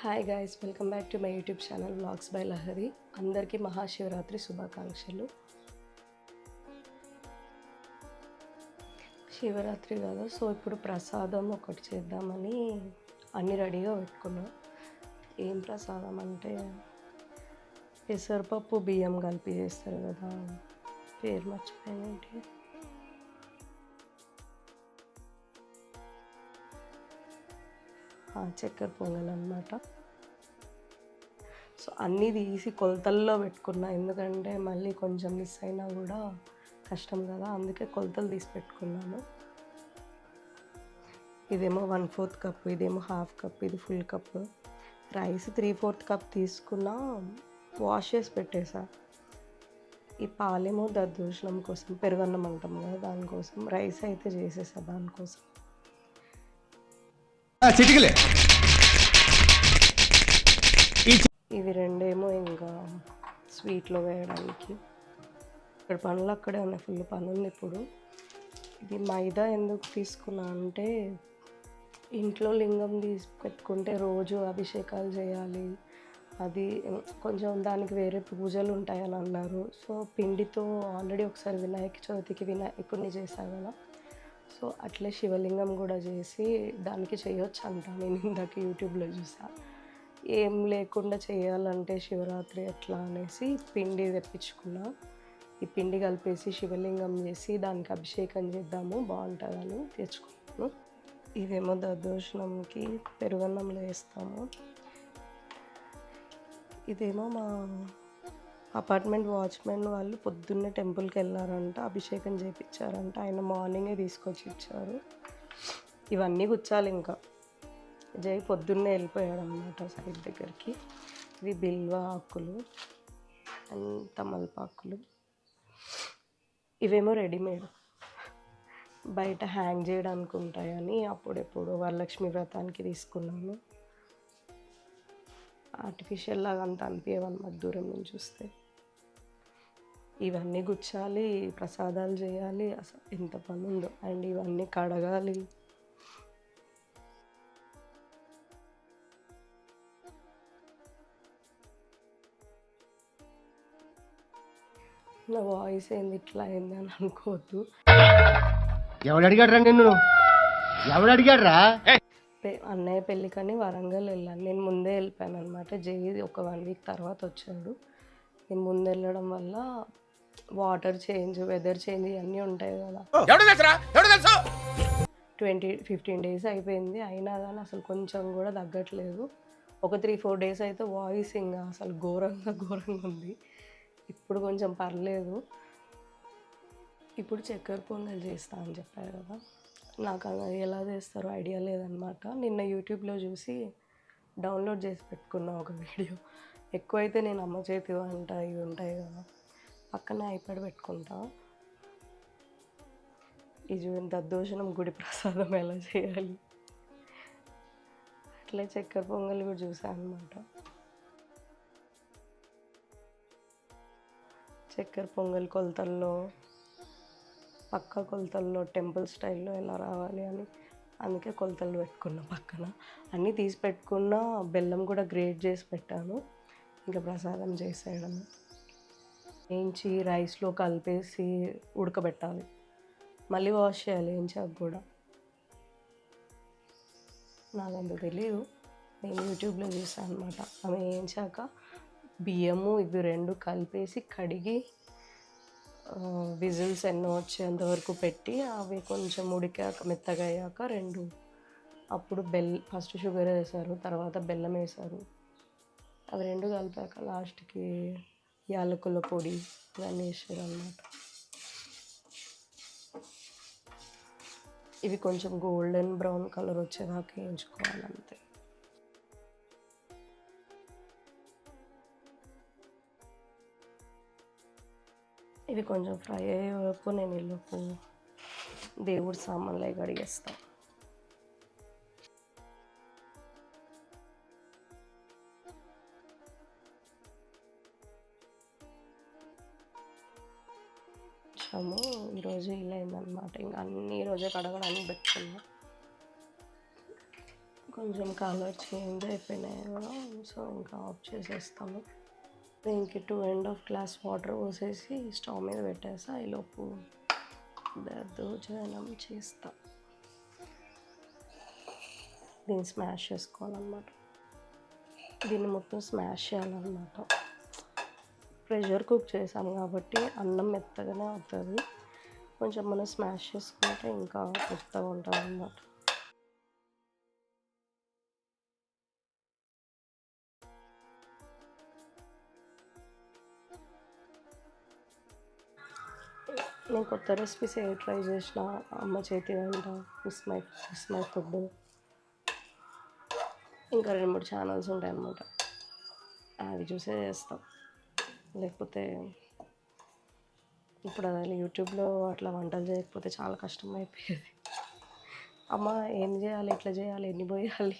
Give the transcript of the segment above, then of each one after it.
Hi guys welcome back to my YouTube channel vlogs by Lahari. అందరికీ మహాశివరాత్రి శుభాకాంక్షలు. శివరాత్రి కదా so ఇప్పుడు ప్రసాదం ఒకటి చేద్దామని అన్ని రెడీగా పెట్టుకున్నాం. ఏం ప్రసాదం అంటే పెసరపప్పు బియ్యం కలిపి చేస్తారు కదా పేరు మర్చిపోయినట్టు చక్కెర పొంగల్ అనమాట సో అన్నీ తీసి కొలతల్లో పెట్టుకున్నా. ఎందుకంటే మళ్ళీ కొంచెం మిస్ అయినా కూడా కష్టం కదా. అందుకే కొలతలు తీసి పెట్టుకున్నాను. ఇదేమో వన్ ఫోర్త్ కప్ ఇదేమో హాఫ్ కప్ ఇది full cup rice three fourth cup తీసుకున్నా వాష్ చేసి పెట్టేసా. ఈ పాలేమో దద్దోజనం కోసం పెరుగన్నం అంటాం కదా దానికోసం. రైస్ అయితే చేసేసా దానికోసం. చిటికలే. ఇవి రెండేమో ఇంకా స్వీట్లో వేయడానికి. ఇక్కడ పనులు అక్కడే ఉన్నాయి ఫుల్ పని ఉంది ఇప్పుడు. ఇది మైదా ఎందుకు తీసుకున్నా అంటే ఇంట్లో లింగం తీసి పెట్టుకుంటే రోజు అభిషేకాలు చేయాలి. అది కొంచెం దానికి వేరే పూజలు ఉంటాయని అన్నారు. సో పిండితో ఆల్రెడీ ఒకసారి వినాయక చవితికి వినాయకుడిని చేశాను కదా. సో అట్లే శివలింగం కూడా చేసి దానికి చేయొచ్చు అంట. నేను ఇందాక యూట్యూబ్లో చూసా. ఏం లేకుండా చేయాలంటే శివరాత్రి ఎట్లా అనేసి పిండి తెప్పించుకున్నా. ఈ పిండి కలిపేసి శివలింగం చేసి దానికి అభిషేకం చేద్దాము బాగుంటుందని తెచ్చుకున్నాను. ఇదేమో దద్దోషణంకి పెరుగన్నంలో వేస్తాము. ఇదేమో మా అపార్ట్మెంట్ వాచ్మెన్ వాళ్ళు పొద్దున్నే టెంపుల్కి వెళ్ళారంట అభిషేకం చేయించారంట ఆయన మార్నింగే తీసుకొచ్చి ఇచ్చారు. ఇవన్నీ గుచ్చాలి ఇంకా. జై పొద్దున్నే వెళ్ళిపోయాడు అనమాట సైడ్ దగ్గరికి. ఇవి బిల్వ ఆకులు అండ్ తమలపాకులు ఇవేమో రెడీమేడ్. బయట హ్యాంగ్ చేయడానికి ఉంటాయని అప్పుడెప్పుడు వరలక్ష్మి వ్రతానికి తీసుకున్నాను. ఆర్టిఫిషియల్ లాగా అంత అనిపించవన్నమాట దూరం నుంచి చూస్తే. ఇవన్నీ గుచ్చాలి ప్రసాదాలు చేయాలి అసలు ఎంత పని ఉందో అండ్ ఇవన్నీ కడగాలి. నా వాయిస్ ఏంది ఇట్లా అయింది అని అనుకోవద్దు. ఎవడు అడిగాడ్రా నిన్ను? ఎవడు అడిగాడ్రా? పె- అన్నయ్య పెళ్ళికని వరంగల్ వెళ్ళాను నేను ముందే వెళ్ళిపోయాను అనమాట జై ఒక వన్ వీక్ తర్వాత వచ్చాడు. నేను ముందు వెళ్ళడం వల్ల వాటర్ చేంజ్ వెదర్ చేంజ్ ఇవన్నీ ఉంటాయి కదా. ట్వంటీ ఫిఫ్టీన్ డేస్ అయిపోయింది. అయినా కానీ అసలు కొంచెం కూడా తగ్గట్లేదు. ఒక త్రీ ఫోర్ డేస్ అయితే వాయిస్ ఇంకా అసలు ఘోరంగా ఘోరంగా ఉంది. ఇప్పుడు కొంచెం పర్లేదు. ఇప్పుడు చక్కెర పొంగల్ చేస్తా అని చెప్పారు కదా. నాకు అది ఎలా చేస్తారో ఐడియా లేదనమాట నిన్న యూట్యూబ్లో చూసి డౌన్లోడ్ చేసి పెట్టుకున్నా ఒక వీడియో. ఎక్కువైతే నేను అమ్మ చేతి వంట ఇవి ఉంటాయి కదా. పక్కనే ఐప్యాడ్ పెట్టుకుంటా. ఇది దద్దోజనం గుడి ప్రసాదం ఎలా చేయాలి? అట్లే చక్కెర పొంగల్ కూడా చూసాను అనమాట చక్కెర పొంగల్ కొలతల్లో పక్క కొలతల్లో టెంపుల్ స్టైల్లో ఎలా రావాలి అని అందుకే కొలతలు పెట్టుకున్నా పక్కన. అన్నీ తీసి పెట్టుకున్న బెల్లం కూడా గ్రేట్ చేసి పెట్టాను. ఇంకా ప్రసాదం చేసేయడం వేయించి రైస్లో కలిపేసి ఉడకబెట్టాలి. మళ్ళీ వాష్ చేయాలి వేయించాక కూడా. నాకు అంత తెలియదు నేను యూట్యూబ్లో చూసాను అనమాట ఆమె వేయించాక బియ్యము ఇవి రెండు కలిపేసి కడిగి విజిల్స్ ఎన్నో వచ్చేంత వరకు పెట్టి అవి కొంచెం ఉడికాక మెత్తగా అయ్యాక రెండు అప్పుడు బెల్ ఫస్ట్ షుగర్ వేశారు తర్వాత బెల్లం వేశారు అవి రెండు కలిపాక లాస్ట్కి యాలకుల పొడి ఇవన్నీ వేసారు అన్నమాట ఇవి కొంచెం గోల్డెన్ బ్రౌన్ కలర్ వచ్చేదాకా వేయించుకోవాలి అంతే ఇవి కొంచెం ఫ్రై అయ్యే వరకు నేను ఇల్లుకు దేవుడి సామాన్లు అవి కడిగేస్తాను కొంచెము ఈరోజు ఇలా అయిందనమాట ఇంకా అన్ని ఈరోజే కడగడానికి పెట్టుకున్నా. కొంచెం కలర్ చేంజ్ అయిపోయినాయి కదా సో ఇంకా ఆఫ్ చేసేస్తాము. దీనికి two and half glass water పోసేసి స్టవ్ మీద పెట్టేసా. ఈలోపు దద్దోజనం చేస్తా. దీన్ని స్మాష్ చేసుకోవాలన్నమాట. దీన్ని మొత్తం స్మాష్ చేయాలన్నమాట. ప్రెషర్ కుక్ చేసాం కాబట్టి అన్నం మెత్తగానే అవుతుంది. కొంచెం మనం స్మాష్ చేసుకుంటే ఇంకా మెత్తగా ఉంటుంది అన్నమాట. నేను కొత్త రెసిపీస్ ఏ ట్రై చేసిన అమ్మ చేతి వంట miss my miss my food ఇంకా రెండు మూడు ఛానల్స్ ఉంటాయి అన్నమాట అవి చూసే చేస్తాం. లేకపోతే ఇప్పుడు అది యూట్యూబ్లో అట్లా వంటలు చేయకపోతే చాలా కష్టం అయిపోయేది. అమ్మ ఏం చేయాలి ఎట్లా చేయాలి ఎన్ని పోయాలి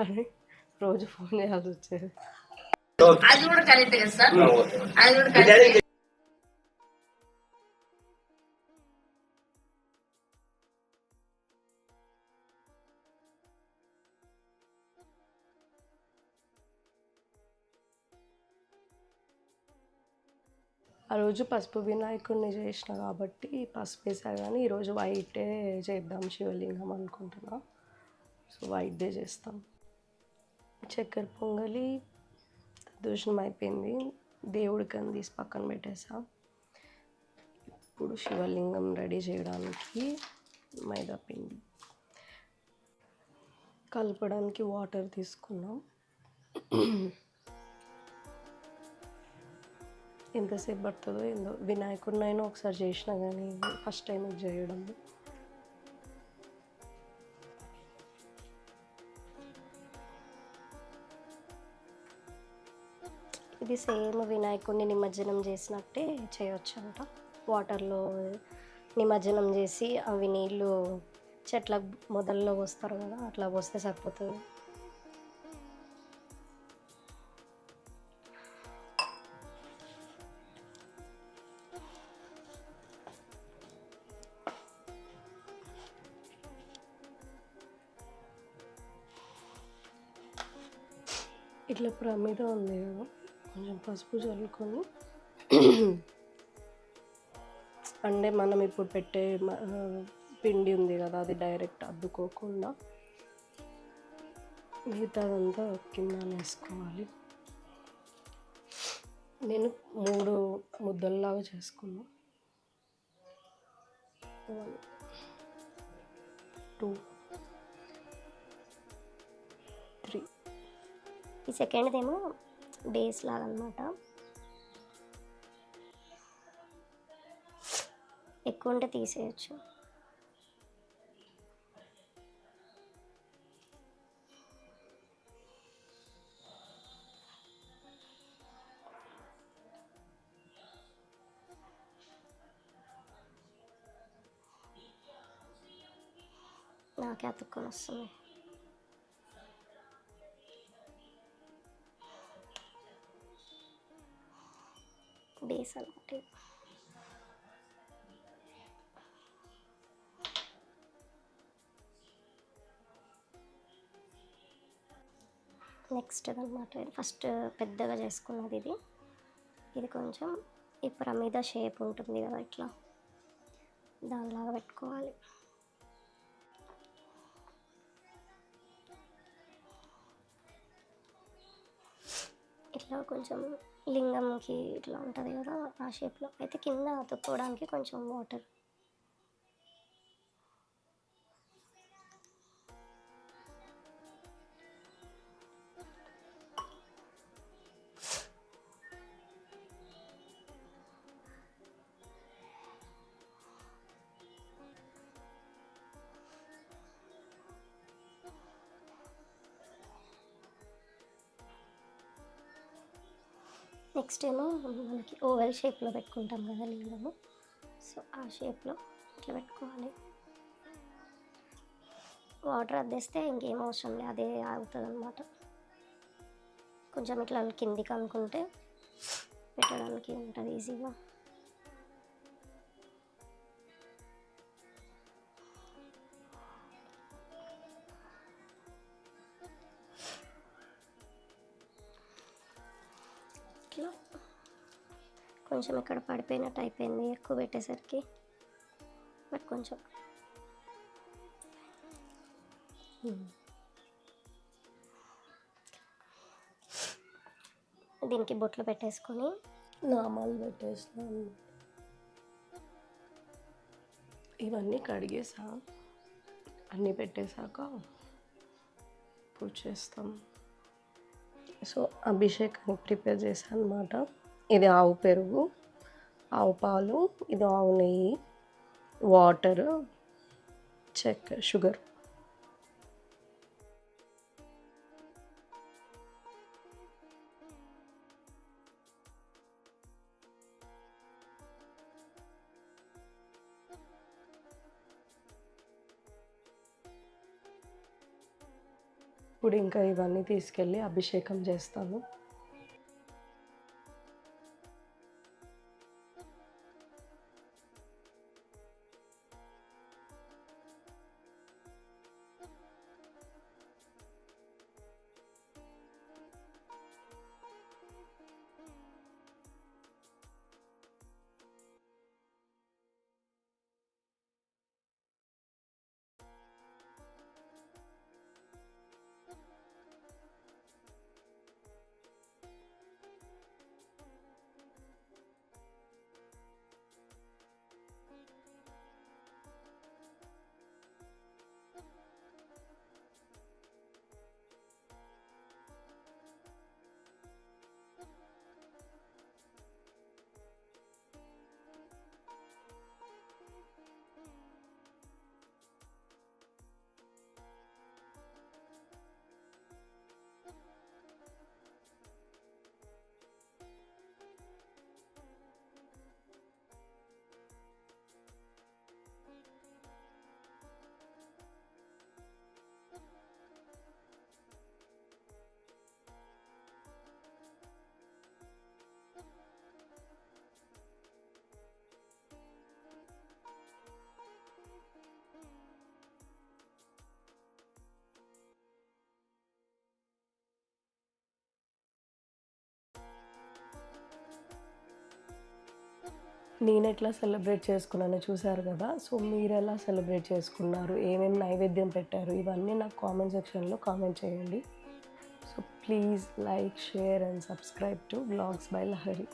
అని రోజు ఫోన్ చేయాల్సి వచ్చేది. అది కూడా కరెక్ట్ కదా సార్? అది కూడా ఆ రోజు పసుపు వినాయకుడిని చేసిన కాబట్టి పసుపు వేసా కానీ ఈరోజు వైటే చేద్దాం శివలింగం అనుకుంటున్నా. సో వైట్దే చేస్తాం. చక్కెర పొంగలి దూషణం అయిపోయింది. దేవుడికి అని తీసి పక్కన పెట్టేసా. ఇప్పుడు శివలింగం రెడీ చేయడానికి మైదా పిండి. కలపడానికి వాటర్ తీసుకున్నాం. ఎంతసేపు పడుతుందో ఏందో. వినాయకుడినైనా ఒకసారి చేసినా కానీ ఫస్ట్ టైం ఇది చేయడం. ఇది సేమ్ వినాయకుడిని నిమజ్జనం చేసినట్టే చేయొచ్చు అంట వాటర్లో నిమజ్జనం చేసి అవి నీళ్ళు చెట్ల మొదల్లో పోస్తారు కదా అట్లా పోస్తే సరిపోతుంది. ఇట్లా ప్రమిద ఉంది కదా కొంచెం పసుపు చల్లుకొని అంటే మనం ఇప్పుడు పెట్టే మ- పిండి ఉంది కదా అది డైరెక్ట్ అద్దుకోకుండా మిగతాదంతా కింద వేసుకోవాలి. నేను మూడు ముద్దల్లాగా చేసుకున్నాను టూ. ఈ సెకండ్దేమో బేస్ లాగా అనమాట ఎక్కువ ఉంటే తీసేయచ్చు. నాకే అతుక్కొని వస్తుంది. ప్లేస్ అనమాట నెక్స్ట్ అనమాట ఇది ఫస్ట్ పెద్దగా చేసుకున్నది ఇది. ఇది కొంచెం ఈ ప్రమిద షేప్ ఉంటుంది కదా ఇట్లా. దానిలాగా పెట్టుకోవాలి. ఇట్లా కొంచెం లింగంకి ఇట్లా ఉంటుంది కదా ఆ షేప్లో అయితే కింద అతుక్కోవడానికి కొంచెం వాటర్ నెక్స్ట్ ఏమో మనకి ఓవెల్ షేప్లో పెట్టుకుంటాం కదా లింగము సో ఆ షేప్లో ఇట్లా పెట్టుకోవాలి. వాటర్ అద్దేస్తే ఇంకేం అవసరం లేదు అదే ఆగుతుంది అనమాట కొంచెం ఇట్లా కిందికి అనుకుంటే పెట్టడానికి ఉంటుంది ఈజీగా కొంచెం ఇక్కడ పడిపోయినట్టు అయిపోయింది ఎక్కువ పెట్టేసరికి. బట్ కొంచెం. దీనికి బొట్లు పెట్టేసుకొని. నామాలు పెట్టేసినాను ఇవన్నీ కడిగేసా. అన్నీ పెట్టేశాక పూజ చేస్తాం. సో అభిషేకానికి ప్రిపేర్ చేశాను అనమాట ఇది ఆవు పెరుగు ఆవు పాలు ఇది ఆవు నెయ్యి వాటర్ చక్కెర షుగర్. ఇప్పుడు ఇంకా ఇవన్నీ తీసుకెళ్ళి అభిషేకం చేస్తాను. నేను ఎట్లా సెలబ్రేట్ చేసుకున్నానో చూసారు కదా. సో మీరు ఎలా సెలబ్రేట్ చేసుకున్నారు? ఏమేమి నైవేద్యం పెట్టారు? ఇవన్నీ నాకు కామెంట్ సెక్షన్లో కామెంట్ చేయండి. So please like share and subscribe to vlogs by Lahari.